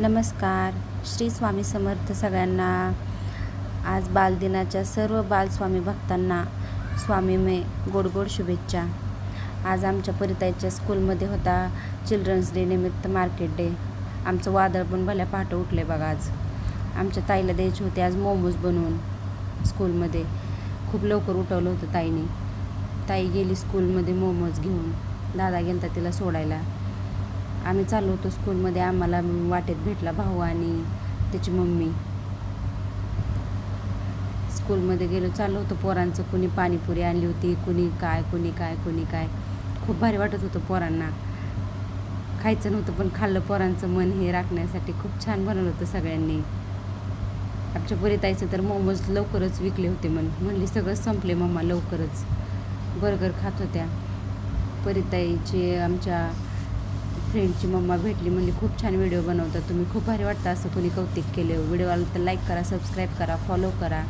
नमस्कार. श्री स्वामी समर्थ सगळ्यांना. आज बालदिनाच्या सर्व बालस्वामी भक्तांना स्वामीमय गोड गोड शुभेच्छा. आज आमच्या परिताईच्या स्कूलमध्ये होता चिल्ड्रन्स डे निमित्त मार्केट डे. आमचं वादळ पण भल्या पहाटं उठले बघा आज. आमच्या ताईला द्यायचे होते आज मोमोज बनवून स्कूलमध्ये. खूप लवकर उठवलं होतं ताईने. ताई गेली स्कूलमध्ये मोमोज घेऊन. दादा गेलता तिला सोडायला. आम्ही चाललो होतो स्कूलमध्ये. आम्हाला वाटेत भेटला भाऊ आणि त्याची मम्मी. स्कूलमध्ये गेलो चाललो होतो पोरांचं. कुणी पाणीपुरी आणली होती कुणी काय कुणी काय कुणी काय. खूप भारी वाटत होतं पोरांना. खायचं नव्हतं पण खाल्लं पोरांचं मन हे राखण्यासाठी खूप छान बनवलं होतं सगळ्यांनी. आमच्या परिताईचं तर मोमोज लवकरच विकले होते म्हण. म्हणली सगळं संपले मम्मा लवकरच. बर्गर खात होत्या. परिताईचे आमच्या फ्रेंडची मम्मा भेटली म्हणली खूप छान व्हिडिओ बनवता तुम्ही. खूप भारी वाटतं असं कोणी कौतिक केलं. व्हिडिओ तर लाईक करा सबस्क्राईब करा फॉलो करा.